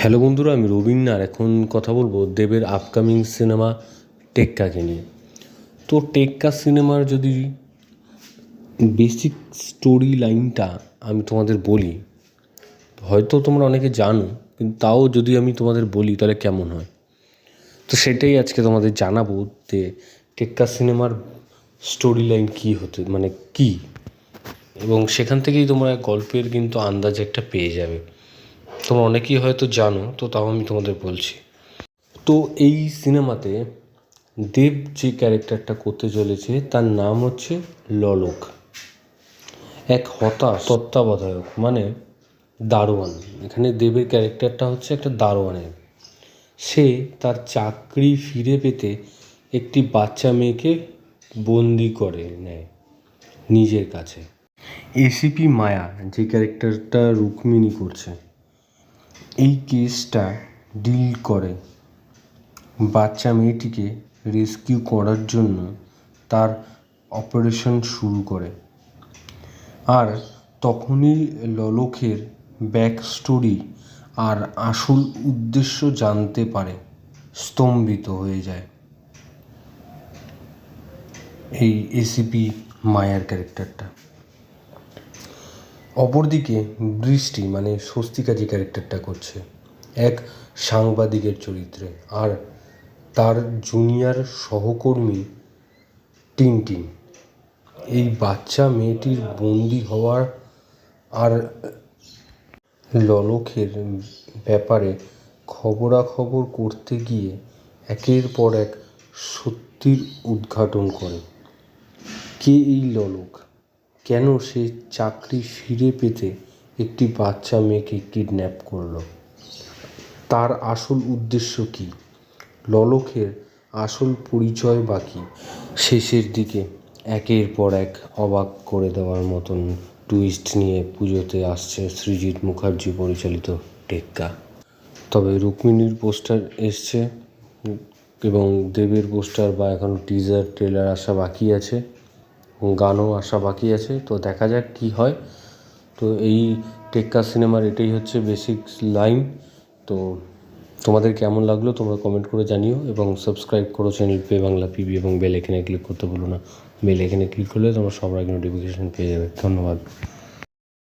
Hello বন্ধুরা, আমি রবীন আর এখন কথা বলব দেবের আপকামিং সিনেমা টেক্কাকে নিয়ে। তো টেক্কা সিনেমার যদি বেসিক স্টোরি লাইনটা আমি তোমাদের বলি, হয়তো তোমরা অনেকে জানো, কিন্তু তাও যদি আমি তোমাদের বলি তাহলে কেমন হয়? তো সেটাই আজকে তোমাদের জানাব যে টেক্কা সিনেমার স্টোরি লাইন কী হতে মানে কী? এবং সেখান থেকেই তোমরা গল্পের কিন্তু আন্দাজ একটা পেয়ে যাবে। তোমরা অনেকেই হয়তো জানো, তো তাও আমি তোমাদের বলছি। তো এই সিনেমাতে দেব যে ক্যারেক্টারটা করতে চলেছে, তার নাম হচ্ছে ললক। এক হতাশ তত্ত্বাবধায়ক মানে দারোয়ান। এখানে দেবের ক্যারেক্টারটা হচ্ছে একটা দারোয়ানের। সে তার চাকরি ফিরে পেতে একটি বাচ্চা মেয়েকে বন্দি করে নেয় নিজের কাছে। এসিপি মায়া, যে ক্যারেক্টারটা রুক্মিণী করছে। এই কেসটা ডিল করে। বাচ্চা মেয়েটিকে রেস্কিউ করার জন্য তার অপারেশন শুরু করে। আর তখনই ললকের ব্যাক স্টোরি আর আসল উদ্দেশ্য জানতে পারে, স্তম্ভিত হয়ে যায়। এই এসিপি মায়ার ক্যারেক্টারটা। অপরদিকে বৃষ্টি মানে স্বস্তিকা যে ক্যারেক্টারটা করছে। এক সাংবাদিকের চরিত্রে। আর তার জুনিয়র সহকর্মী টিনটিন। এই বাচ্চা মেয়েটির বন্দি হওয়ার আর ললকের ব্যাপারে খবরাখবর করতে গিয়ে একের পর এক সত্যির উদ্ঘাটন করে। কে এই ললক? কেন সে চাকরি ফিরে পেতে একটি বাচ্চা মেয়েকে কিডন্যাপ করল? তার আসল উদ্দেশ্য কী? ললকের আসল পরিচয় বাকি শেষের দিকে একের পর এক অবাক করে দেওয়ার মতন টুইস্ট নিয়ে পুজোতে আসছে সৃজিৎ মুখার্জি পরিচালিত টেক্কা। তবে রুক্মিণীর পোস্টার এসছে এবং দেবের পোস্টার বা এখন টিজার ট্রেলার আসা বাকি আছে। গানও আসা বাকি আছে, তো দেখা যাক কী হয়। তো এই টেক্কা সিনেমার এটাই হচ্ছে বেসিক লাইন তো তোমাদের কেমন লাগল তোমরা কমেন্ট করে জানিও এবং সাবস্ক্রাইব করো চ্যানেল পে বাংলা পিবি এবং বেল এখানে ক্লিক করতে ভুলো না। বেল এখানে ক্লিক করলে তোমরা সবার আগে নোটিফিকেশান পেয়ে যাবে। ধন্যবাদ।